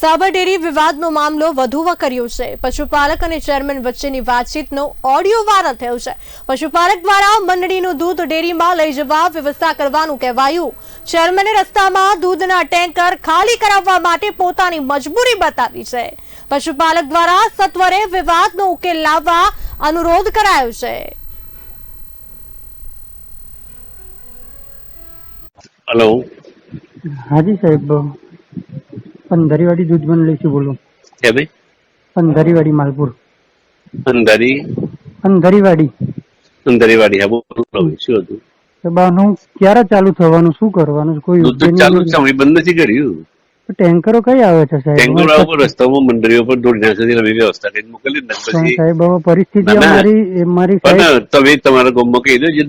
સાબરડેરી વિવાદનો મામલો વધુ વકર્યો છે. પશુપાલક અને ચેરમેન વચ્ચેની વાતચીતનો ઓડિયો વાયરલ થયો છે. પશુપાલક દ્વારા મંડળીનું દૂધ ડેરીમાં લઈ જવા વ્યવસ્થા કરવાનું કહેવાયું. ચેરમેને રસ્તામાં દૂધના ટેન્કર ખાલી કરાવવા માટે પોતાની મજબૂરી બતાવી છે. પશુપાલક દ્વારા સત્વરે વિવાદનો ઉકેલ લાવવા અનુરોધ કરાયો છે. હેલો હાજી સાહેબ પંધરીવાડી દૂધ મંડળીથી બોલું. કે ભાઈ? પંધરીવાડી માલપુર. અંધારી પંધરીવાડી અંધારીવાડી હા બોલો શું હતું? તો બાનું ક્યારે ચાલુ થવાનું શું કરવાનું કોઈ દૂધ ચાલુ છે અમે બંધ નથી કર્યું. ટેન્કરો કઈ આવે છે સાહેબ? ટેન્કરો ઉપર રસ્તામાં મંડળીઓ પર દોડ જ્યાં સુધી અમે વ્યવસ્થા કરી મોકલી ને પછી સાહેબ હવે પરિસ્થિતિ. અમારી મારી સાહેબ તમે તમારા ગામમાં કહી દો જે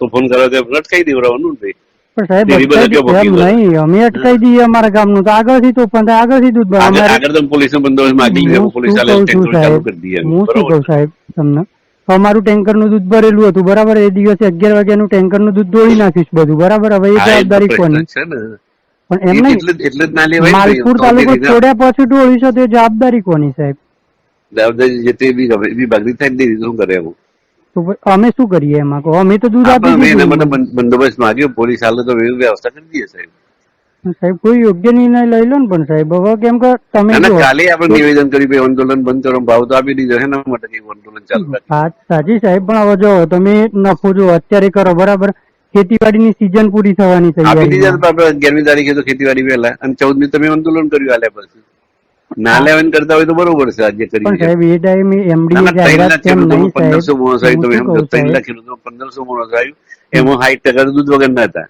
તોફાન કરવા તે અટકાઈ દેવડાવવાનું ને ભાઈ. પણ સાહેબ એમ નહીં અમે અટકાઈ દઈએ અમારા ગામનું. તો આગળથી તો પણ આગળથી દૂધ ભરાય. આગળ આગળ પોલીસનો બંદોબસ્ત માગી પોલીસ ટેન્કર ચાલુ સાહેબ? કરી દઈએ હું શું કહું સાહેબ તમને? અમારું ટેન્કરનું દૂધ ભરેલું હતું બરાબર? એ દિવસે અગિયાર વાગ્યાનું ટેન્કરનું દૂધ દોડી નાખ્યું છે બધું બરાબર? હવે એ તો જવાબદારી કોની? પણ એમ નહીં માલપુર તો તાલુકો છોડ્યા પછી ઢોળી છે તો જવાબદારી કોની સાહેબ? જવાબદારી જે તે બી બી બગડી થાય શું કરે એમ તો અમે શું કરીએ એમાં? કહો અમે તો દૂધ આપી દીધું. બંદોબસ્ત માંગ્યો. પોલીસ હાલે તો વ્યવસ્થા કરી દઈએ સાહેબ. સાહેબ કોઈ યોગ્ય નિર્ણય લઈ લો ને પણ સાહેબ. હવે કેમ કે તમે કાલે આપણે નિવેદન કર્યું ભાઈ આંદોલન બંધ કરો ભાવ તો આપી દીધો એના માટે આંદોલન ચાલુ સાચી સાહેબ પણ હવે જો તમે નફો જો અત્યારે કરો બરાબર? ખેતીવાડીની સિઝન પૂરી થવાની આપી દીધા તૈયારી તો આપણે અગિયારમી તારીખે તો ખેતીવાડી પહેલા અને ચૌદમી તમે આંદોલન કર્યું આલે પછી. ના લેવાનું કરતા હોય તો બરોબર છે આજે પણ સાહેબ એ ટાઈમ એમડી જાહેરાત કેમ નહીં પંદરસો સાહેબ? આવ્યું તમે હું શું ત્રણ લાખ ખેડૂતોમાં પંદરસો બોનસ આવ્યું. એમાં સાઈઠ ટકા દૂધ વગર ના હતા.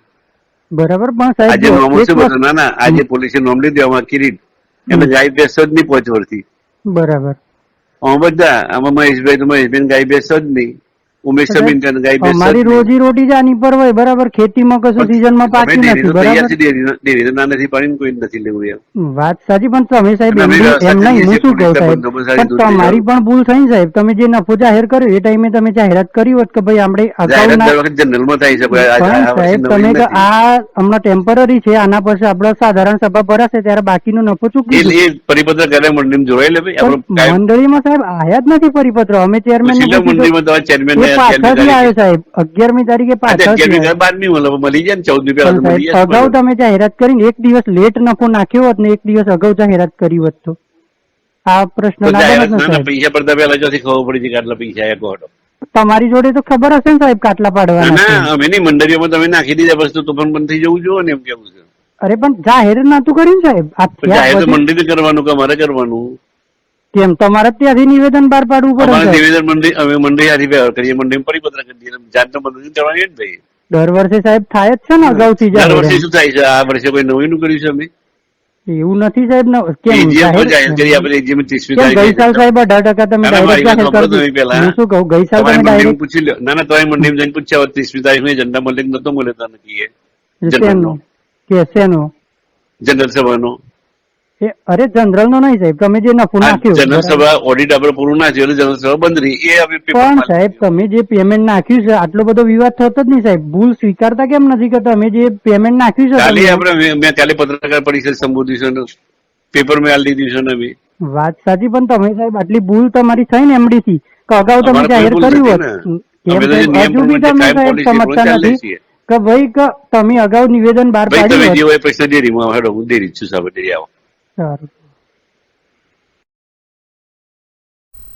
બરાબર પણ સાહેબ આજે નોમો શું બધું. ના ના આજે પોલીસે નોમ લીધી આમાં કિરીટ. એમાં ગાય બેસો જ નહીં પહોંચ વળતી બરાબર. આમાં બધા આમાં મહેશભાઈ તો મહેશભાઈ ગાય બેસો જ નહીં. ઉમેશ સમીન ગાય જ રોજી રોટી જ આની પર હોય બરાબર? ખેતીમાં કશું સિઝનમાં પાકતું નથી બરાબર? ડેરી ના નથી પાણી કોઈ નથી લેવું એમ. વાત સાચી પણ તમે સાહેબ એમ નહીં હું શું કહું સાહેબ? પણ તમારી પણ ભૂલ થઈ સાહેબ. તમે જે નફો જાહેર કર્યો એ ટાઈમે તમે જાહેરાત કરી હોત કે ભાઈ આપણે સાહેબ તમે આ હમણાં ટેમ્પરરી છે આના પછી આપણે સાધારણ સભા ભરાશે ત્યારે બાકીનો નફો ચૂકવી પરિપત્ર કરે મંડળીમાં જોડાઈ લે મંડળીમાં સાહેબ આયા જ નથી પરિપત્ર. અમે ચેરમેન સીધા પાછળથી સાહેબ. અગિયારમી તારીખે પાછળથી બારમી મળી જાય ને અગાઉ તમે જાહેરાત કરીને એક દિવસ લેટ નફો નાખ્યો હોત ને એક દિવસ અગાઉ જાહેરાત કરી હોત તો. આ પ્રશ્ન પૈસા પડતા પહેલા ચોથી ખબર પડી છે કેટલા પૈસા. તમારી જોડે તો ખબર હશે ને સાહેબ કાટલા પાડવાના ના અમે નહીં મંડળીઓમાં તમે નાખી દીધા વસ્તુ તો પણ બંધ થઈ જવું જોઈએ ને એમ કેવું છે. અરે પણ જાહેર નતું કર્યું સાહેબ? આ જાહેર મંડળી કરવાનું કે અમારે કરવાનું? કેમ? તમારે ત્યાંથી નિવેદન બહાર પાડવું પડે અમારે નિવેદન મંડળી અમે મંડળી હારી વ્યવહાર કરીએ મંડળી પરિપત્ર કરી દઈએ જાતનો મંડળી કરવાની જ ભાઈ. દર વર્ષે સાહેબ થાય જ છે ને અગાઉથી દર વર્ષે શું થાય છે? આ વર્ષે કોઈ નવીનું કર્યું છે અમે? એવું નથી સાહેબ ન- કેમ AGM પર જાહેર? જાહેર કરી આપણે AGM ત્રીસમી કેમ? તારીખે ગઈ સાલ સાહેબ અઢાર ટકા તમે ડાયરેક્ટ શું કહું ગઈ સાલ તમે ડાયરેક્ટ પૂછી લો ના ના તમારી મંડળી જઈને પૂછ્યા ત્રીસમી તારીખે ઝંડા મળે નતો મળ્યો તને કહીએ. જનરલનો શેનો? કે જનરલ સભાનો. એ અરે જનરલ નો નહીં સાહેબ તમે જે નફો નાખ્યું. જનરલ સભા ઓડિટ આપણે પૂરું ના થયું જનરલ સભા બંધ રહી. એ હવે પણ સાહેબ તમે જે પેમેન્ટ નાખ્યું છે આટલો બધો વિવાદ થતો જ નહીં સાહેબ. ભૂલ સ્વીકારતા કેમ નથી કે તમે જે પેમેન્ટ નાખ્યું છે કાલે આપણે મેં- કાલે પત્રકાર પરિષદ સંબોધીશું ને પેપર મેં આલી દીધું છે ને વાત સાચી પણ તમે સાહેબ આટલી ભૂલ તમારી થઈ ને એમડી થી કે અગાઉ તમે જાહેર કર્યું હોત. હજુ બી તમે સાહેબ સમજતા નથી. કે ભાઈ કે તમે અગાઉ નિવેદન બહાર પાડ્યું સારું.